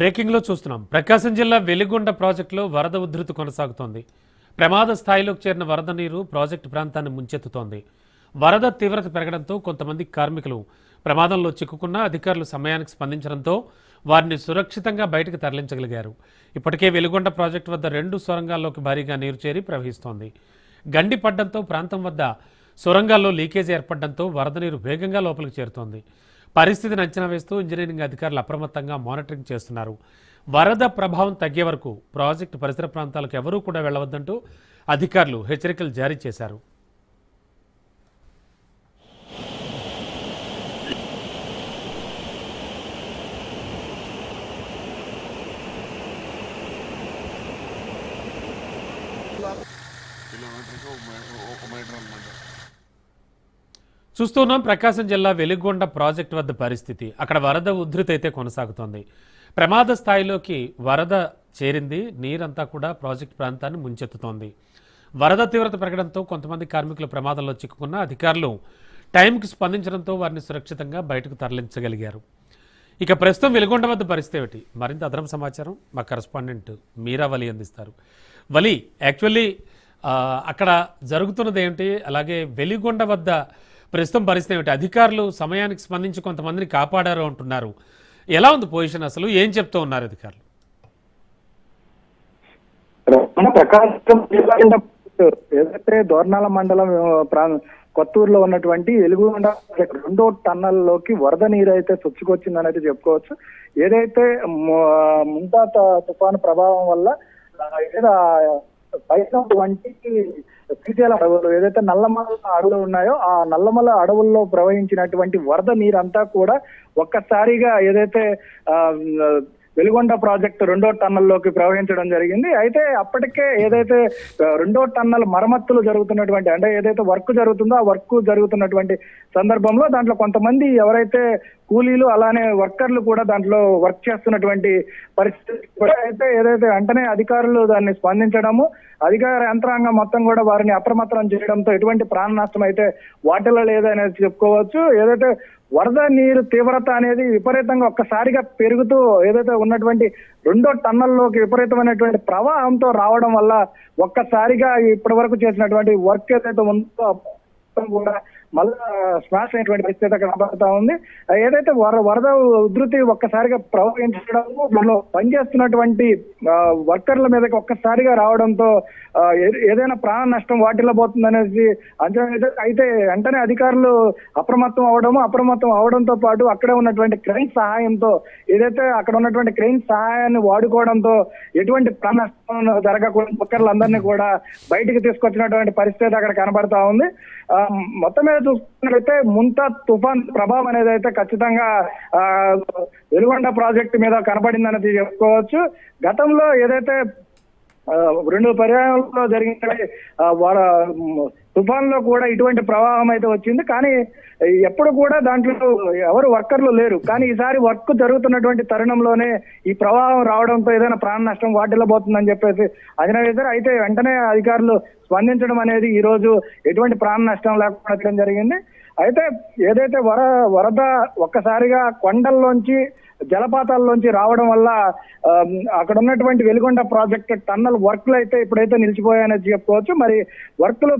బ్రేకింగ్లో చూస్తున్నాం. ప్రకాశం జిల్లా వెలిగొండ ప్రాజెక్టులో వరద ఉధృతి కొనసాగుతోంది. ప్రమాద స్థాయిలోకి చేరిన వరద నీరు ప్రాజెక్టు ప్రాంతాన్ని ముంచెత్తుతోంది. వరద తీవ్రత పెరగడంతో కొంతమంది కార్మికులు ప్రమాదంలో చిక్కుకున్న అధికారులు సమయానికి స్పందించడంతో వారిని సురక్షితంగా బయటకు తరలించగలిగారు. ఇప్పటికే వెలుగొండ ప్రాజెక్టు వద్ద రెండు సొరంగాల్లోకి భారీగా నీరు చేరి ప్రవహిస్తోంది. గండి పడ్డంతో ప్రాంతం వద్ద సొరంగాల్లో లీకేజ్ ఏర్పడడంతో వరద నీరు వేగంగా లోపలికి చేరుతోంది. పరిస్థితిని అంచనా వేస్తూ ఇంజనీరింగ్ అధికారులు అప్రమత్తంగా మానిటరింగ్ చేస్తున్నారు. వరద ప్రభావం తగ్గే వరకు ప్రాజెక్టు పరిసర ప్రాంతాలకు ఎవరూ కూడా వెళ్ళవద్దంటూ అధికారులు హెచ్చరికలు జారీ చేశారు. కిలోమీటర్కి ఒక ఒక మీటర్ అనమాట చూస్తున్నాం ప్రకాశం జిల్లా వెలిగొండ ప్రాజెక్టు వద్ద పరిస్థితి. అక్కడ వరద ఉధృతి అయితే కొనసాగుతోంది. ప్రమాద స్థాయిలోకి వరద చేరింది. నీరంతా కూడా ప్రాజెక్టు ప్రాంతాన్ని ముంచెత్తుతోంది. వరద తీవ్రత పెరగడంతో కొంతమంది కార్మికులు ప్రమాదంలో చిక్కుకున్న అధికారులు టైంకి స్పందించడంతో వారిని సురక్షితంగా బయటకు తరలించగలిగారు. ఇక ప్రస్తుతం వెలుగొండ వద్ద పరిస్థితి ఏమిటి? మరింత అదనపు సమాచారం మా కరస్పాండెంట్ మీరా వలి అందిస్తారు. వలి యాక్చువల్లీ అక్కడ జరుగుతున్నది ఏమిటి? అలాగే వెలిగొండ వద్ద ప్రస్తుతం పరిస్థితి ఏమిటి? అధికారులు సమయానికి స్పందించి కొంతమందిని కాపాడారు అంటున్నారు. ఎలా ఉంది పొజిషన్ అసలు? ఏం చెప్తూ ఉన్నారు అధికారులు? ప్రకాశం జిల్లా ఏదైతే దోర్నాల మండలం ప్రా- కొత్తూరులో ఉన్నటువంటి ఎలుగుండ రెండో టన్నల్లోకి వరద నీరు అయితే చొచ్చుకొచ్చిందని అయితే చెప్పుకోవచ్చు. ఏదైతే ముంతా తుఫాను ప్రభావం వల్ల ఏదైతే బయట వంటి శ్రీశైలం అడవులు ఏదైతే నల్లమల అడవులు ఉన్నాయో ఆ నల్లమల అడవుల్లో ప్రవహించినటువంటి వరద నీరంతా కూడా ఒక్కసారిగా ఏదైతే ఆ, వెలుగొండ ప్రాజెక్టు రెండో టన్నల్లోకి ప్రవహించడం జరిగింది. అయితే అప్పటికే ఏదైతే రెండో టన్నల్ మరమ్మతులు జరుగుతున్నటువంటి అంటే ఏదైతే వర్క్ జరుగుతుందో ఆ వర్క్ జరుగుతున్నటువంటి సందర్భంలో దాంట్లో కొంతమంది ఎవరైతే కూలీలు అలానే వర్కర్లు కూడా దాంట్లో వర్క్ చేస్తున్నటువంటి పరిస్థితి కూడా అయితే ఏదైతే వెంటనే అధికారులు దాన్ని స్పందించడము అధికార యంత్రాంగం మొత్తం కూడా వారిని అప్రమత్తం చేయడంతో ఎటువంటి ప్రాణ నష్టం అయితే వాటిల్లో లేదనేది చెప్పుకోవచ్చు. ఏదైతే వరద నీరు తీవ్రత అనేది విపరీతంగా ఒక్కసారిగా పెరుగుతూ ఏదైతే ఉన్నటువంటి రెండో టన్నల్లోకి విపరీతమైనటువంటి ప్రవాహంతో రావడం వల్ల ఒక్కసారిగా ఇప్పటి వరకు చేసినటువంటి వర్క్ ఏదైతే ఉందో కూడా మళ్ళా స్మాష్ అయినటువంటి పరిస్థితి అక్కడ కనబడతా ఉంది. ఏదైతే వర వరద ఉధృతి ఒక్కసారిగా ప్రవహించడము దానిలో పనిచేస్తున్నటువంటి వర్కర్ల మీదకి ఒక్కసారిగా రావడంతో ఏదైనా ప్రాణ నష్టం వాటిల్లో పోతుందనేసి అంచనా అయితే వెంటనే అధికారులు అప్రమత్తం అవడము అప్రమత్తం అవడంతో పాటు అక్కడే ఉన్నటువంటి క్రెయిన్ సహాయంతో ఏదైతే అక్కడ ఉన్నటువంటి క్రెయిన్ సహాయాన్ని వాడుకోవడంతో ఎటువంటి ప్రాణ జరగకుండా వర్కర్లందరినీ కూడా బయటికి తీసుకొచ్చినటువంటి పరిస్థితి అక్కడ కనబడతా ఉంది. ఆ, మొత్తం మీద చూసుకున్నట్లయితే ముంత తుఫాన్ ప్రభావం అనేది అయితే ఖచ్చితంగా ఆ, వెలుగొండ ప్రాజెక్టు మీద కనబడిందనేది చెప్పుకోవచ్చు. గతంలో ఏదైతే రెండు పర్యాయంలో జరిగిన వాళ్ళ వర- తుఫాన్లో కూడా ఇటువంటి ప్రవాహం అయితే వచ్చింది. కానీ ఎప్పుడు కూడా దాంట్లో ఎవరు వర్కర్లు లేరు. కానీ ఈసారి వర్క్ జరుగుతున్నటువంటి తరుణంలోనే ఈ ప్రవాహం రావడంతో ఏదైనా ప్రాణ నష్టం వాటిల్లబోతుందని చెప్పేసి అంచనా వేశారు. అయితే వెంటనే అధికారులు స్పందించడం అనేది ఈ రోజు ఎటువంటి ప్రాణ నష్టం లేకుండా జరిగింది. అయితే ఏదైతే వర వరద ఒక్కసారిగా కొండల్లోంచి జలపాతాల్లోంచి రావడం వల్ల అక్కడ ఉన్నటువంటి వెలుగొండ ప్రాజెక్ట్ టన్నల్ వర్క్లు అయితే ఇప్పుడైతే నిలిచిపోయాయని చెప్పుకోవచ్చు. మరి వర్క్లు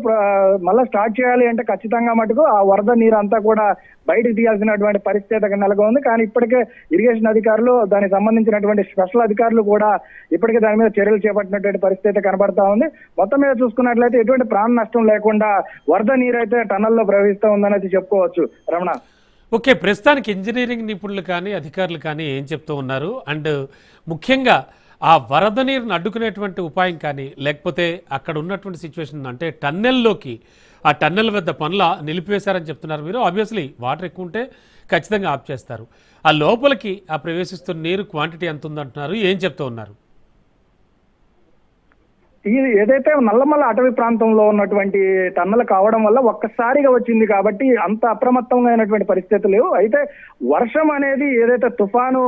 మళ్ళీ స్టార్ట్ చేయాలి అంటే ఖచ్చితంగా మటుకు ఆ వరద నీరు అంతా కూడా బయటకు తీయాల్సినటువంటి పరిస్థితి నెలగా నెలకొంది. కానీ ఇప్పటికే ఇరిగేషన్ అధికారులు దానికి సంబంధించినటువంటి స్పెషల్ అధికారులు కూడా ఇప్పటికే దాని మీద చర్యలు చేపట్టినటువంటి పరిస్థితి అయితే కనబడతా ఉంది. మొత్తం మీద చూసుకున్నట్లయితే ఎటువంటి ప్రాణ నష్టం లేకుండా వరద నీరు అయితే టన్నల్లో ప్రవహిస్తూ ఉందనేది చెప్పుకోవచ్చు. రమణ. ఓకే ప్రస్తుతానికి ఇంజనీరింగ్ నిపుణులు కానీ అధికారులు కానీ ఏం చెప్తూ ఉన్నారు? అండ్ ముఖ్యంగా ఆ వరద నీరుని అడ్డుకునేటువంటి ఉపాయం కానీ లేకపోతే అక్కడ ఉన్నటువంటి సిచ్యువేషన్ అంటే టన్నెల్లోకి ఆ టన్నెల్ వద్ద పనుల నిలిపివేశారని చెప్తున్నారు మీరు. ఆబ్వియస్లీ వాటర్ ఎక్కువ ఉంటే ఖచ్చితంగా ఆప్ చేస్తారు. ఆ లోపలికి ఆ ప్రవేశిస్తున్న నీరు క్వాంటిటీ ఎంత ఉందంటున్నారు? ఏం చెప్తూ ఉన్నారు? ఇది ఏదైతే నల్లమల్ల అటవీ ప్రాంతంలో ఉన్నటువంటి టన్నలు కావడం వల్ల ఒక్కసారిగా వచ్చింది కాబట్టి అంత అప్రమత్తంగా అయినటువంటి పరిస్థితులు లేవు. అయితే వర్షం అనేది ఏదైతే తుఫాను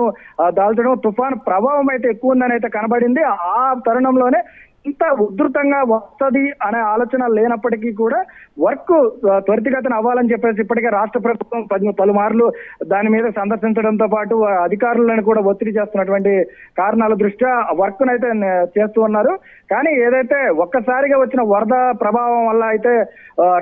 దాల్చడం తుఫాను ప్రభావం అయితే ఎక్కువ ఉందని అయితే కనబడింది. ఆ తరుణంలోనే ఇంత ఉధృతంగా వస్తది అనే ఆలోచన లేనప్పటికీ కూడా వర్క్ ఆ, త్వరితగతిన అవ్వాలని చెప్పేసి ఇప్పటికే రాష్ట్ర ప్రభుత్వం పది పలుమార్లు దాని మీద సందర్శించడంతో పాటు అధికారులను కూడా ఒత్తిడి చేస్తున్నటువంటి కారణాల దృష్ట్యా వర్క్ అయితే చేస్తూ ఉన్నారు. కానీ ఏదైతే ఒక్కసారిగా వచ్చిన వరద ప్రభావం వల్ల అయితే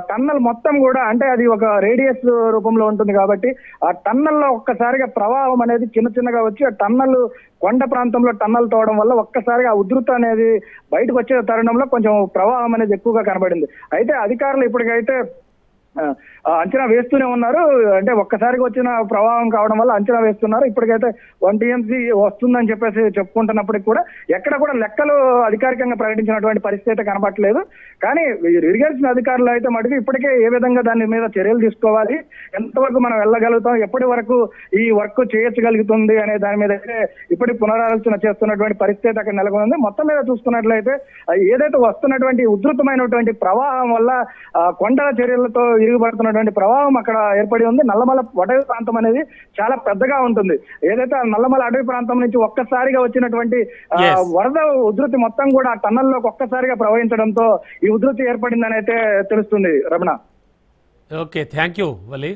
టన్నల్ మొత్తం కూడా అంటే అది ఒక రేడియస్ రూపంలో ఉంటుంది కాబట్టి ఆ టన్నల్లో ఒక్కసారిగా ప్రవాహం అనేది చిన్న చిన్నగా వచ్చి ఆ టన్నల్ కొండ ప్రాంతంలో టన్నల్ తోవడం వల్ల ఒక్కసారిగా ఆ ఉధృత అనేది బయటకు వచ్చే తరుణంలో కొంచెం ప్రవాహం అనేది ఎక్కువగా కనబడింది. అయితే అధికారులు ఇప్పటికైతే అంచనా వేస్తూనే ఉన్నారు. అంటే ఒక్కసారిగా వచ్చిన ప్రవాహం కావడం వల్ల అంచనా వేస్తున్నారు. ఇప్పటికైతే వన్ టీఎంసీ వస్తుందని చెప్పేసి చెప్పుకుంటున్నప్పటికి కూడా ఎక్కడ కూడా లెక్కలు అధికారికంగా ప్రకటించినటువంటి పరిస్థితి అయితే కనబడట్లేదు. కానీ ఇరిగేషన్ అధికారులు అయితే మటుకు ఇప్పటికే ఏ విధంగా దాని మీద చర్యలు తీసుకోవాలి ఎంతవరకు మనం వెళ్ళగలుగుతాం ఎప్పటి వరకు ఈ వర్క్ చేయగలుగుతుంది అనే దాని మీద అయితే ఇప్పటికి పునరాలోచన చేస్తున్నటువంటి పరిస్థితి అక్కడ నెలకొంది. మొత్తం మీద చూసుకున్నట్లయితే ఏదైతే వస్తున్నటువంటి ఉధృతమైనటువంటి ప్రవాహం వల్ల ఆ, కొండల చర్యలతో ఇరుగుపడుతున్నటువంటి ప్రవాహం అక్కడ ఏర్పడి ఉంది. నల్లమల అటవీ ప్రాంతం అనేది చాలా పెద్దగా ఉంటుంది. ఏదైతే నల్లమల అటవీ ప్రాంతం నుంచి ఒక్కసారిగా వచ్చినటువంటి. వరద ఉధృతి మొత్తం కూడా ఆ టన్నల్లోకి ఒక్కసారిగా ప్రవహించడంతో ఈ ఉధృతి ఏర్పడిందని అయితే తెలుస్తుంది Ramana. Okay thank you Vali